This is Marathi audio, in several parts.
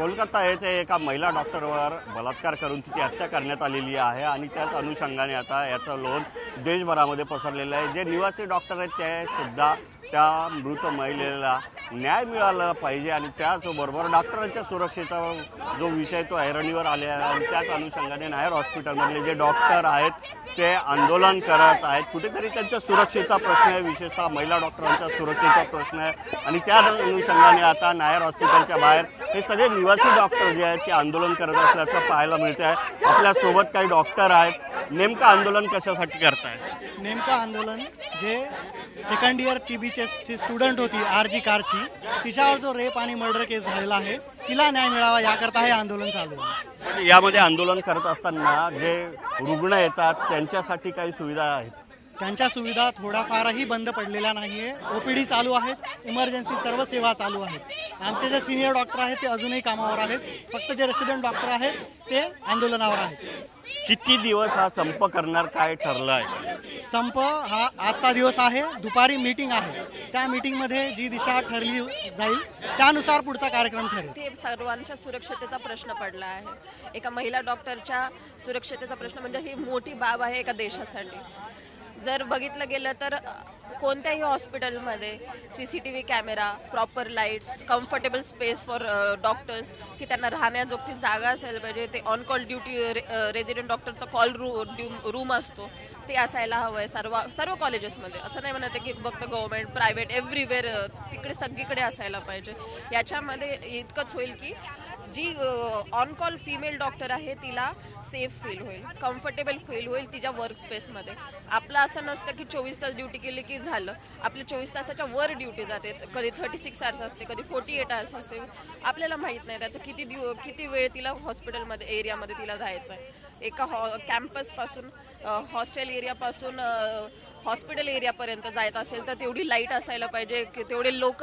कोलकाता येथे एका महिला डॉक्टरवर बलात्कार करून तिची हत्या करण्यात आलेली आहे आणि त्याच अनुषंगाने आता याचं लोन देशभरामध्ये पसरलेलं आहे. जे निवासी डॉक्टर आहेत ते सुद्धा त्या मृत महिलेला न्याय मिळाला पाहिजे आणि त्याचबरोबर डॉक्टरांच्या सुरक्षेचा जो विषय तो ऐरणीवर आलेला आहे आणि त्याच अनुषंगाने नायर हॉस्पिटलमधले जे डॉक्टर आहेत ते आंदोलन करत आहेत. कुठेतरी त्यांच्या सुरक्षेचा प्रश्न आहे. विशेषतः महिला डॉक्टरांचा सुरक्षेचा प्रश्न आहे. आणि त्या अनुषंगाने आता नायर हॉस्पिटलच्या बाहेर हे सगळे निवासी डॉक्टर जे आहेत ते आंदोलन करत असल्याचं पाहायला मिळतं आहे आपल्यासोबत काही डॉक्टर आहेत. नेमकं आंदोलन कशासाठी करताय नेमकं आंदोलन जे सेकंड इयर टी बीचे स्टुडंट होती आर जी कारची तिच्यावर जो रेप आणि मर्डर केस झालेला आहे तिला न्याय मिळावा याकरता हे आंदोलन चालू आहे. पण यामध्ये आंदोलन करत असताना जे रुग्ण येतात त्यांच्यासाठी काही सुविधा आहेत? त्यांच्या सुविधा थोड्याफारही बंद पडलेल्या नाही आहे ओ पी डी चालू आहेत इमर्जन्सी सर्व सेवा चालू आहेत. आमचे जे सिनियर डॉक्टर आहेत ते अजूनही कामावर आहेत. फक्त जे रेसिडेंट डॉक्टर आहेत ते आंदोलनावर आहेत. किती दिवस हा संप करणार काय ठरलं आहे संप हा आजचा दिवस आहे. दुपारी मीटिंग आहे. त्या मीटिंगमध्ये जी दिशा ठरली जाईल त्यानुसार पुढचा कार्यक्रम ठरेल. ते सर्वांच्या सुरक्षतेचा प्रश्न पडला आहे. एका महिला डॉक्टरच्या सुरक्षतेचा प्रश्न म्हणजे ही मोठी बाब आहे एका देशासाठी. जर बघितलं गेलं तर कोणत्याही हॉस्पिटलमध्ये C C T V camera proper lights comfortable space for doctors की त्यांना राहण्याजोगती जागा असायला पाहिजे ते ऑन कॉल ड्युटी रेझिडेंट डॉक्टरचा कॉल रू रूम असतो ते असायला हवं आहे सर्व सर्व कॉलेजेसमध्ये असं नाही म्हणत की फक्त गव्हर्मेंट प्रायव्हेट एव्हरीवेअर तिकडे सगळीकडे असायला पाहिजे. याच्यामध्ये इतकंच होईल की जी ऑन कॉल फिमेल डॉक्टर आहे तिला सेफ फील होईल कम्फर्टेबल फील होईल तिच्या वर्क स्पेसमध्ये आपलं असं नसतं की चोवीस तास ड्युटी केली की झालं. आपली चोवीस तासाच्या वर ड्युटी जाते. कधी थर्टी सिक्स आवर्स असते कधी फोर्टी एट आवर्स असते. आपल्याला माहीत नाही त्याचं किती दिव किती वेळ तिला हॉस्पिटलमध्ये एरियामध्ये तिला जायचं आहे एका हॉ कॅम्पसपासून हॉस्टेल एरियापासून हॉस्पिटल एरियापर्यंत जायचं असेल तर तेवढी लाइट असायला पाहिजे की तेवढे लोक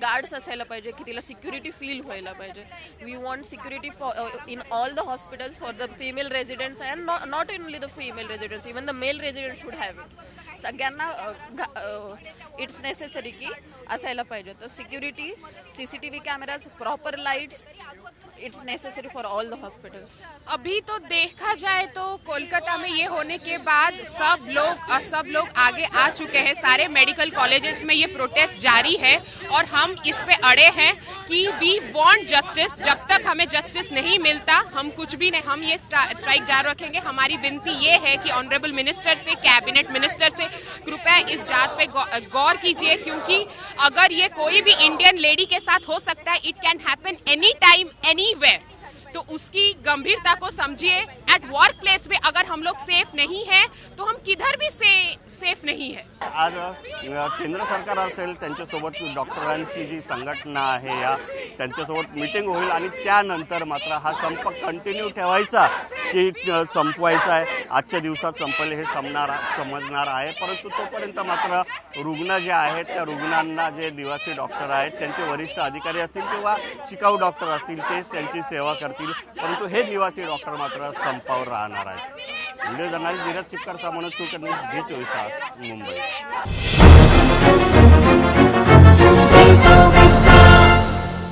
गार्ड्स असायला पाहिजे की तिला सिक्युरिटी फील व्हायला पाहिजे. We want security for in all the hospitals for the female residents and not only the female residents even the male resident should have it सगळ्यांना इट्स नेसेसरी की असायला पाहिजे तर security C C T V cameras proper lights it's necessary for all the hospitals अभी तो देखा जाए तो कोलकाता में ये होने के बाद सब लोग सब लोग आगे आ चुके हैं। सारे मेडिकल कॉलेजेस में ये प्रोटेस्ट जारी है और हम इस पे अड़े हैं कि वी वांट जस्टिस जब तक हमें जस्टिस नहीं मिलता, हम कुछ भी नहीं, हम ये स्ट्राइक जारी रखेंगे। हमारी विनती ये है कि ऑनरेबल मिनिस्टर से कैबिनेट मिनिस्टर से कृपया इस जात पे गौर कीजिए, क्योंकि अगर ये कोई भी इंडियन लेडी के साथ हो सकता है it can happen any time any तो उसकी गंभीरता को समझिए। एट वर्क प्लेस में अगर हम लोग सेफ़ नहीं है तो हम किधर भी से सेफ़ नहीं है। आज केंद्र सरकार डॉक्टरांची जी संघटना आहे या त्यांच्यासोबत मिटिंग होईल आणि त्यानंतर मात्र हा संप कंटिन्यू ठेवायचा की संपवायचा आहे. आजच्या दिवसात संपले हे समणार समजणार आहे. परंतु तोपर्यंत मात्र रुग्ण जे आहेत त्या रुग्णांना जे निवासी डॉक्टर आहेत त्यांचे वरिष्ठ अधिकारी असतील किंवा शिकाऊ डॉक्टर असतील तेच त्यांची सेवा करतील. परंतु हे निवासी डॉक्टर मात्र संपावर राहणार आहेत. व्हिडिओ जर्नालिस्ट धीरज चिपकर मनोज कुलकर्णी घेत चोवीस तास मुंबई.